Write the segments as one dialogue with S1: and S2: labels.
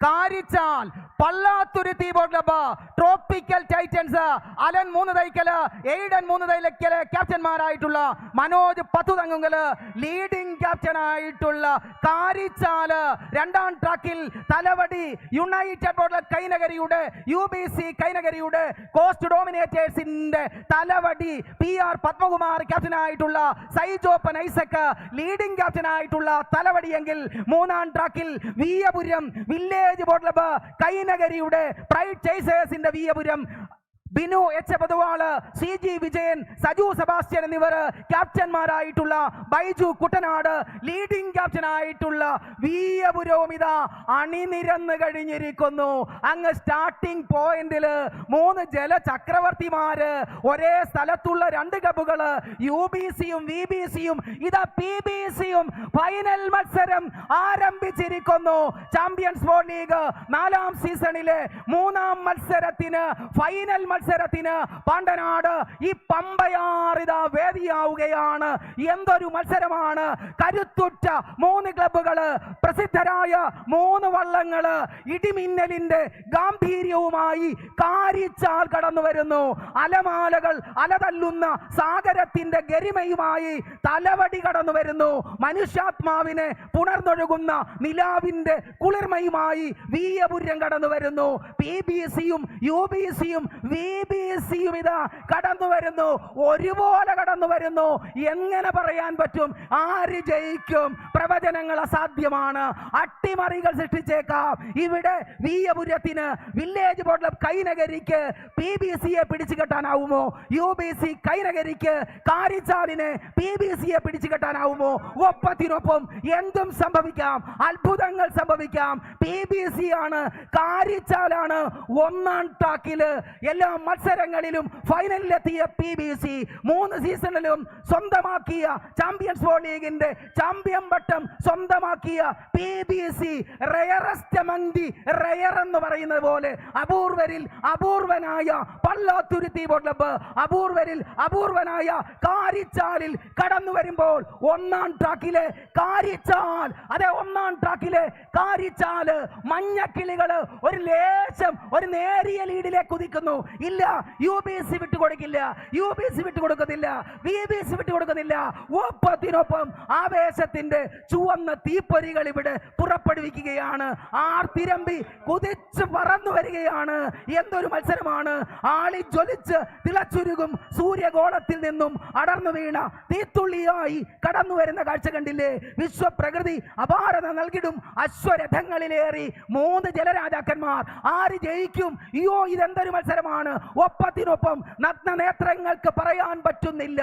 S1: Karichal Pallathuruthy club Tropical Titans Alan മൂന്ന് Thaikkal Aiden മൂന്ന് തൈലക്കൽ ക്യാപ്റ്റന്മാരായിട്ടുള്ള മനോജ് പത്തു തങ്ങുങ്കൽ ലീഡിംഗ് ക്യാപ്റ്റനായിട്ടുള്ള കാരിച്ചാൽ രണ്ടാം ട്രാക്കിൽ തലവടി യുണൈറ്റഡ് ബോട്ട് കൈനഗരിയുടെ യു ബി സി കൈനഗരിയുടെ കോസ്റ്റ് ഡോമിനേറ്റേഴ്സിന്റെ തലവടി പി ആർ പത്മകുമാർ ക്യാപ്റ്റനായിട്ടുള്ള സൈജോപ്പൻ ഐസക്ക് ലീഡിംഗ് ക്യാപ്റ്റനായിട്ടുള്ള തലവടിയെങ്കിൽ മൂന്നാം ട്രാക്കിൽ വിയപുരം വില്ലേജ് ബോട്ട് കൈനഗരിയുടെ pride ചേസേഴ്സിന്റെ Veeyapuram Binu H Poduval C G Vijayan Saju Sebastian എന്നിവർ ക്യാപ്റ്റന്മാരായിട്ടുള്ള ബൈജു കുട്ടനാട് ലീഡിംഗ് ക്യാപ്റ്റനായിട്ടുള്ള വീയപുരോമിത അണിനിരന്ന് കഴിഞ്ഞിരിക്കുന്നു. അങ്ങ് സ്റ്റാർട്ടിംഗ് പോയിന്റിൽ മൂന്ന് ജലചക്രവർത്തിമാര് ഒരേ സ്ഥലത്തുള്ള രണ്ട് കപ്പുകൾ യു ബി സിയും വി ബി സിയും ഇതാ പി ബി സിയും ഫൈനൽ മത്സരം ആരംഭിച്ചിരിക്കുന്നു. ചാമ്പ്യൻസ് ബോൾ ലീഗ് നാലാം സീസണിലെ മൂന്നാം മത്സരത്തിന് ഫൈനൽ മത്സരത്തിന് പാണ്ടനാട് ഈ പമ്പയാറിത വേദിയാവുകയാണ്. എന്തൊരു മത്സരമാണ്. കരുത്തുറ്റ മൂന്ന് ക്ലബുകൾ പ്രസിദ്ധരായ മൂന്ന് വള്ളങ്ങൾ ഇടിമിന്നലിന്റെ ഗാംഭീര്യവുമായി കാരിച്ചാൽ കടന്നു വരുന്നു. അലമാലകൾ അലതല്ലുന്ന സാഗരത്തിന്റെ ഗരിമയുമായി തലവടി കടന്നു വരുന്നു. മനുഷ്യാത്മാവിനെ പുണർന്നൊഴുകുന്ന നിലാവിന്റെ കുളിർമയുമായി വീയപുര്യം കടന്നു വരുന്നു. പി ബി സിയും യു ബി സിയും വി സിയും ഇതാ കടന്നു വരുന്നു. ഒരുപോലെ കടന്നു വരുന്നു. എങ്ങനെ പറയാൻ പറ്റും? ആര് ജയിക്കും? പ്രവചനങ്ങൾ അസാധ്യമാണ്. അട്ടിമറികൾ സൃഷ്ടിച്ചേക്കാം. ഇവിടെ വീയപുരത്തിന് വില്ലേജ് ബോർഡ് കൈനഗരിക്ക് പി ബി സിയെ പിടിച്ചു കെട്ടാനാവുമോ? യു ബി സി കൈനഗരിക്ക് കാരിച്ചാലിനെ പി ബി സിയെ പിടിച്ചു കെട്ടാനാവുമോ? ഒപ്പത്തിനൊപ്പം എന്തും സംഭവിക്കാം. അത്ഭുതങ്ങൾ സംഭവിക്കാം. പി ബി സി ആണ്. കാരിച്ചാലാണ് ഒന്നാം ടാക്കിൽ എല്ലാ മത്സരങ്ങളിലും ഫൈനലിലെത്തിയ പി ബി സി മൂന്ന് സീസണിലും സ്വന്തമാക്കിയ ചാമ്പ്യൻസ് ബോൾ ലീഗിന്റെ ചാമ്പ്യൻ വട്ടം സ്വന്തമാക്കിയ പി ബി സി റയറസ്റ്റ് മന്തി റയർ എന്ന് പറയുന്നത് പോലെ അപൂർവരിൽ അപൂർവനായ പള്ളാത്തുരുത്തി ക്ലബ്ബ് അപൂർവരിൽ അപൂർവനായ കാരിച്ചാലിൽ കടന്നു വരുമ്പോൾ ഒന്നാം ട്രാക്കിലെ കാരിച്ചാൽ അതെ ഒന്നാം ട്രാക്കിലെ കാരിച്ചാൽ മഞ്ഞക്കിളികൾ ഒരു ലേശം ഒരു നേരിയ ലീഡിലേക്ക് കുതിക്കുന്നു. ഇല്ല യു ബി എസ് സി വിട്ടുകൊടുക്കില്ല യു ബി എസ് സി വിട്ടുകൊടുക്കുന്നില്ല വി ബി എസ് സി വിട്ടുകൊടുക്കുന്നില്ല ഒപ്പത്തിനൊപ്പം ആവേശത്തിന്റെ ചുവന്ന തീപ്പൊരികൾ ഇവിടെ പുറപ്പെടുവിക്കുകയാണ്. ആർ തിരമ്പി കുതിച്ച് പറന്നു വരികയാണ്. എന്തൊരു മത്സരമാണ്. ആളി ജ്വലിച്ച് തിളച്ചുരുകും സൂര്യഗോളത്തിൽ നിന്നും അടർന്നു വീണ തീത്തുള്ളിയായി കടന്നു വരുന്ന കാഴ്ച കണ്ടില്ലേ? വിശ്വപ്രകൃതി അപാരത നൽകിടും. അശ്വരഥങ്ങളിലേറി മൂന്ന് ജലരാജാക്കന്മാർ. ആര് ജയിക്കും? അയ്യോ ഇതെന്തൊരു മത്സരമാണ്. ഒപ്പത്തിനൊപ്പം നഗ്ന നേത്രങ്ങൾക്ക് പറയാൻ പറ്റുന്നില്ല.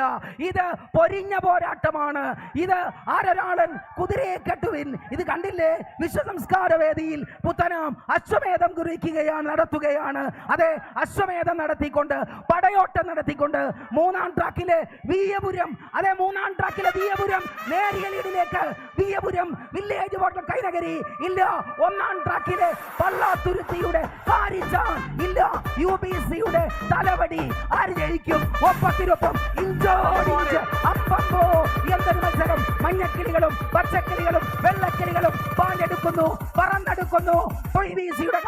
S1: ഇത് പൊരിഞ്ഞ പോരാട്ടമാണ്. ഇത് ആരൊരാളൻ കുതിരയെ കെട്ടുവിൻ. ഇത് കണ്ടില്ലേ? വിശ്വസംസ്കാര വേദിയിൽ പുത്തനാം അശ്വമേധം കുറിക്കുകയാണ് നടത്തുകയാണ്. അതെ അശ്വമേധം നടത്തിക്കൊണ്ട് പടയോട്ടം നടത്തിക്കൊണ്ട് മൂന്നാം ട്രാക്കിലെ വീയപുരം അതെ മൂന്നാം ട്രാക്കിലെ വീയപുരം നേരിയലിടിലേക്ക് വീയപുരം വില്ലേജ് വോട്ടർ കൈനഗരി ഇല്ല ഒന്നാം ട്രാക്കിലെ പള്ളാത്തുരുത്തിയുടെ കാരിച്ചാൻ ഇല്ല. യു ബി സിയുടെ തലവടി ആര് ജയിക്കും ഒപ്പത്തിനൊപ്പം ഇഞ്ചോടിഞ്ച് അപ്പപ്പോ എന്തൊരു മത്സരം? മഞ്ഞക്കിളികളും പച്ചക്കിളികളും വെള്ളക്കിളികളും പാഞ്ഞെടുക്കുന്നു പറന്നെടുക്കുന്നു. യുടെ